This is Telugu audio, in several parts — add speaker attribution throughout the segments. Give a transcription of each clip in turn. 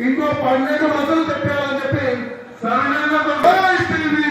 Speaker 1: ఇంకో పన్నెండు వందలు చెప్పాలని చెప్పి సరళంగా టీవీ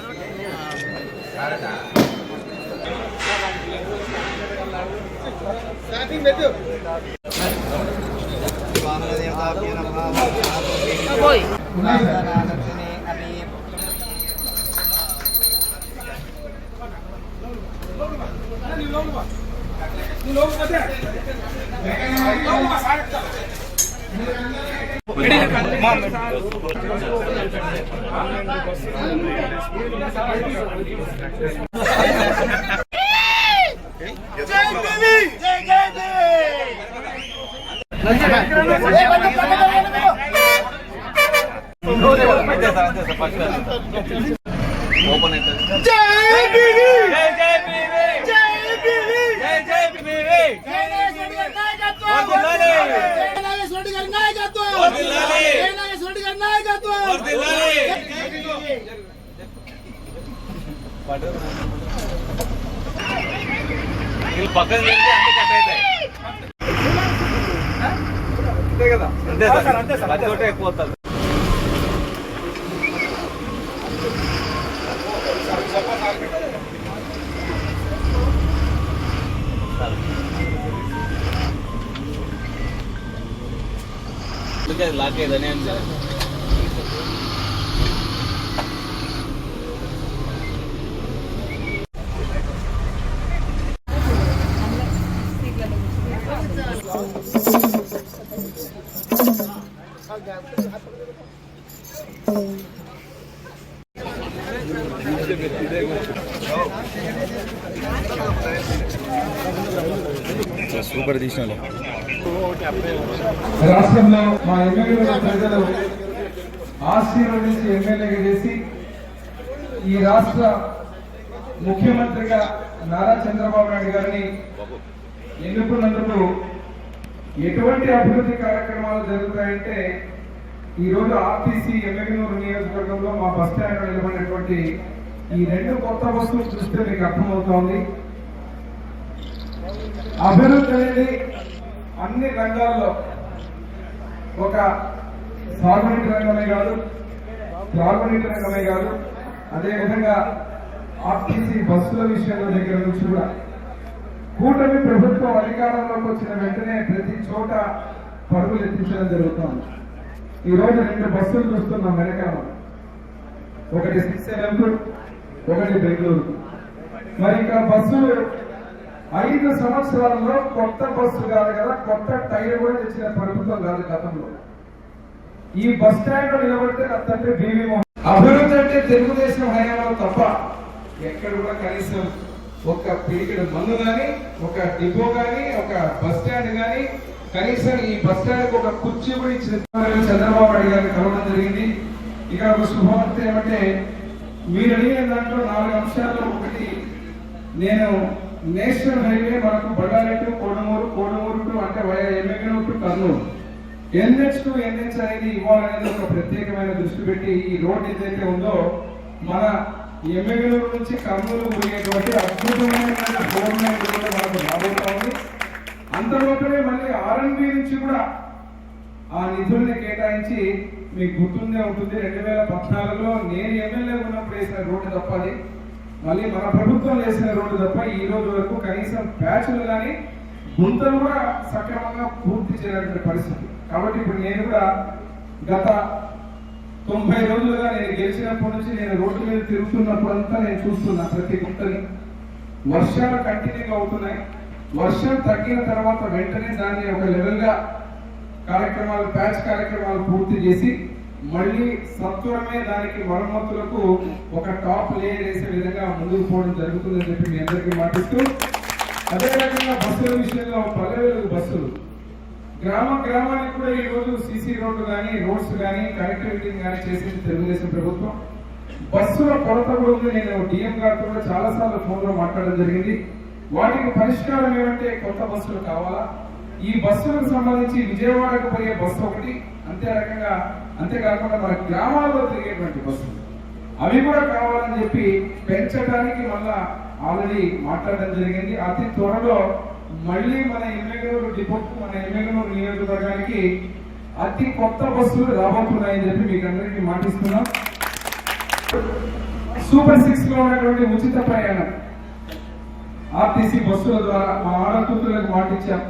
Speaker 2: పెట్టు, కింద పెట్టు. ఇంకా ఉంది సార్
Speaker 3: దేవాదేవతాభ్యో నమః
Speaker 4: పక్కన తిరిగితే అంతే కట్ అవుతాయి. అంతే కదా? అంతే సార్. అంతే సార్ అది ఒకటే ఎక్కువ లాక్ అయ్యేదని అంటే
Speaker 2: సూపర్ తీసిన
Speaker 1: రాష్ట్రంలో మా ఎమ్మెల్యేల ప్రజలు ఆశీర్వదించి ఎమ్మెల్యేగా చేసి ఈ రాష్ట్ర ముఖ్యమంత్రిగా నారా చంద్రబాబు నాయుడు గారిని ఎన్నుకున్నందుకు ఎటువంటి అభివృద్ధి కార్యక్రమాలు జరుగుతాయంటే ఈ రోజు ఆర్టీసీ ఎమ్మెగనూరు నియోజకవర్గంలో మా బస్ స్టాండ్ నిలబడినటువంటి ఈ రెండు కొత్త బస్సులు చూస్తే మీకు అర్థమవుతోంది. అభివృద్ధి అనేది అన్ని రంగాల్లో ఒక సాగునీటి రంగమే కాదు త్రాగునీటి రంగమే కాదు. అదేవిధంగా ఆర్టీసీ బస్సుల విషయంలో దగ్గర నుంచి కూడా కూటమి ప్రభుత్వం అధికారంలోకి వచ్చిన వెంటనే ప్రతి చోట పరుగులు ఎత్తించడం జరుగుతుంది. ఈ రోజు రెండు బస్సులు చూస్తున్నాం వెనకాల. ఒకటి శ్రీశైలంకు ఒకటి బెంగళూరు. మరి ఇంకా బస్సులు ఐదు సంవత్సరాల్లో కొత్త బస్సు కాదు కదా కొత్త టైర్ కూడా తెచ్చిన ప్రభుత్వం కాదు గతంలో. ఈ బస్ స్టాండ్లో నిలబడితే నా తండ్రి బీవీ మోహన్. అభివృద్ధి అంటే తెలుగుదేశం హయాంలో తప్ప ఎక్కడ కూడా కనీసం ఒక పిడికిడు మందు కానీ ఒక డిపో కానీ ఒక బస్ స్టాండ్ కానీ కనీసం ఈ బస్ స్టాండ్ ఒక కుర్చీ కూడా ఇచ్చిన చంద్రబాబు నాయుడు గారిని కలవడం జరిగింది. ఇక్కడ ఒక శుభవార్త ఏమంటే మీరు అడిగిన దాంట్లో నాలుగు అంశాల్లో ఒకటి నేను నేషనల్ హైవే మనకు బళ్ళారి టు కోడమూరు కోడమూరు టు అంటే via Yemmiganur to Kurnool. NH to NH అనేది ఇవ్వాలనేది ఒక ప్రత్యేకమైన దృష్టి పెట్టి ఈ రోడ్ ఏదైతే ఉందో మన ఎమ్మెగనూరు నుంచి కర్నూలు పోయేటువంటి అద్భుతమైన ఫోర్ రోడ్ మనకు రాబోతా ఉంది. అంతలోపలే మళ్ళీ ఆర్ఎన్బి నుంచి కూడా ఆ నిధుల్ని కేటాయించి మీకు గుర్తుందే ఉంటుంది. రెండు వేల పద్నాలుగులో నేను ఎమ్మెల్యే ఉన్నప్పుడు వేసిన రోడ్డు తప్పది మళ్ళీ మన ప్రభుత్వం వేసిన రోడ్డు తప్ప ఈ రోజు వరకు కనీసం ప్యాచ్లు కానీ గుంతలు కూడా సక్రమంగా పూర్తి చేయనటువంటి పరిస్థితి. కాబట్టి ఇప్పుడు నేను కూడా గత తొంభై రోజులుగా నేను గెలిచినప్పటి నుంచి నేను రోడ్డు మీద తిరుగుతున్నప్పుడంతా నేను చూస్తున్నా ప్రతి గుంతని. వర్షాలు కంటిన్యూగా అవుతున్నాయి. వర్షం తగ్గిన తర్వాత వెంటనే దాన్ని ఒక లెవెల్గా కార్యక్రమాలు ప్యాచ్ కార్యక్రమాలు పూర్తి చేసి మళ్ళీ సత్వరమే దానికి మరమ్మతులకు ఒక టాప్ లేయర్ వేసే విధంగా ముందుకు పోవడం జరుగుతుందని చెప్పి మీ అందరికీ మాటిస్తూ అదే రకంగా బస్సుల విషయంలో పల్లె బస్సులు. గ్రామ గ్రామానికి కూడా ఈ రోజు సీసీ రోడ్డు కానీ రోడ్స్ కానీ కనెక్టివిటీ కానీ చేసింది తెలుగుదేశం ప్రభుత్వం. బస్సుల కొరత కూడా ఉంది. నేను డిఎం గారితో కూడా చాలా సార్లు మాట్లాడడం జరిగింది. వాటికి పరిష్కారం ఏమంటే కొత్త బస్సులు కావాలా? ఈ బస్సులకు సంబంధించి విజయవాడకు పోయే బస్సు ఒకటి అంతే రకంగా అంతేకాకుండా మన గ్రామాల్లో తిరిగేటువంటి బస్సులు అవి కూడా కావాలని చెప్పి పెంచడానికి మళ్ళా ఆల్రెడీ మాట్లాడడం జరిగింది. అతి త్వరలో మళ్ళీ మన ఎమ్మెగనూరు డిపోకు మన ఎమ్మెగనూరు నియోజకవర్గానికి అతి కొత్త బస్సులు రాబోతున్నాయని చెప్పి మీకు అందరికీ మాటిస్తున్నాం. సూపర్ సిక్స్లో ఉన్నటువంటి ఉచిత ప్రయాణం. ఆర్టీసీ బస్సుల ద్వారా మా ఆడకూతులకు మాటిచ్చాం.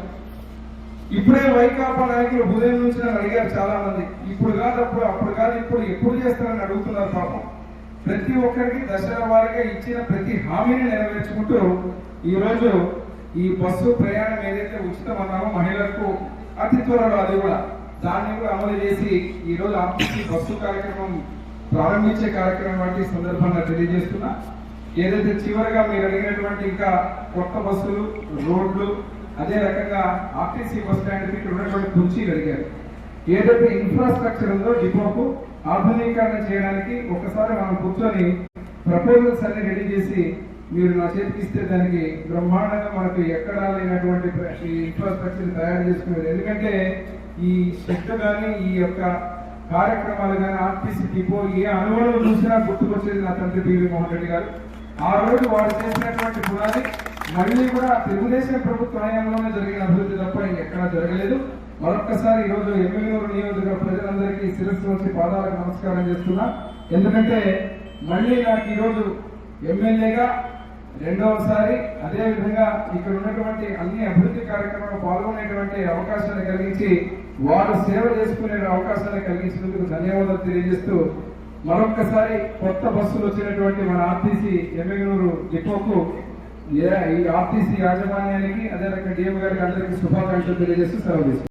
Speaker 1: ఇప్పుడే వైకాపా నాయకులు ఉదయం నుంచి నన్ను అడిగారు చాలా మంది ఇప్పుడు కాదు అప్పుడు అప్పుడు కాదు ఇప్పుడు ఎప్పుడు చేస్తారని అడుగుతున్నారు పాపం. ప్రతి ఒక్కరికి దశల వారీగా ఇచ్చిన ప్రతి హామీని నెరవేర్చుకుంటూ ఈరోజు ఈ బస్సు ప్రయాణం ఏదైతే ఉచితం అన్నామో మహిళలకు అతి త్వరలో అది కూడా దాన్ని కూడా అమలు చేసి ఈ రోజు ఆర్టీసీ బస్సు కార్యక్రమం ప్రారంభించే కార్యక్రమం వంటి సందర్భంగా తెలియజేస్తున్నా. ఏదైతే చివరిగా మీరు అడిగినటువంటి ఇంకా కొత్త బస్సులు రోడ్లు అదే రకంగా ఆర్టీసీ బస్ స్టాండ్ ఇక్కడ ఉన్నటువంటి కుర్చీలు అడిగారు ఏదైతే ఇన్ఫ్రాస్ట్రక్చర్ ఉందో డిపోకు ఆధునీకరణ చేయడానికి ఒకసారి మనం కూర్చొని ప్రపోజల్స్ అన్ని రెడీ చేసి మీరు నా చేతికి ఇస్తే దానికి బ్రహ్మాండంగా మనకు ఎక్కడా లేనటువంటి ఇన్ఫ్రాస్ట్రక్చర్ తయారు చేసుకునేది ఎందుకంటే ఈ షెడ్ కానీ ఈ యొక్క కార్యక్రమాలు కానీ ఆర్టీసీ డిపో ఏ అనుభవం చూసినా గుర్తుకొచ్చేది నా తండ్రి పివి మోహన్ రెడ్డి గారు. ఆ రోజు వారు చేసినటువంటి పునాది మళ్ళీ కూడా తెలుగుదేశం ప్రభుత్వ హయాంలోనే జరిగిన అభివృద్ధి తప్ప ఇంకెక్కడా జరగలేదు. మరొక్కసారి ఈ రోజు ఎమ్మెల్యేలు నియోజకవర్గ ప్రజలందరికీ శిరస్సు వచ్చి పాదాలకు నమస్కారం చేస్తున్నా. ఎందుకంటే మళ్ళీ నాకు ఈరోజు ఎమ్మెల్యేగా రెండవసారి అదేవిధంగా ఇక్కడ ఉన్నటువంటి అన్ని అభివృద్ధి కార్యక్రమాల్లో పాల్గొనేటువంటి అవకాశాన్ని కలిగించి వారు సేవ చేసుకునే అవకాశాన్ని కలిగించినందుకు ధన్యవాదాలు తెలియజేస్తూ మరొక్కసారి కొత్త బస్సులు వచ్చినటువంటి మన ఆర్టీసీ ఎమ్మెగనూరు డిపోకు ఈ ఆర్టీసీ యాజమాన్యానికి అదే రకంగా డిఎం గారికి అందరికీ శుభాకాంక్షలు తెలియజేస్తూ సెలవు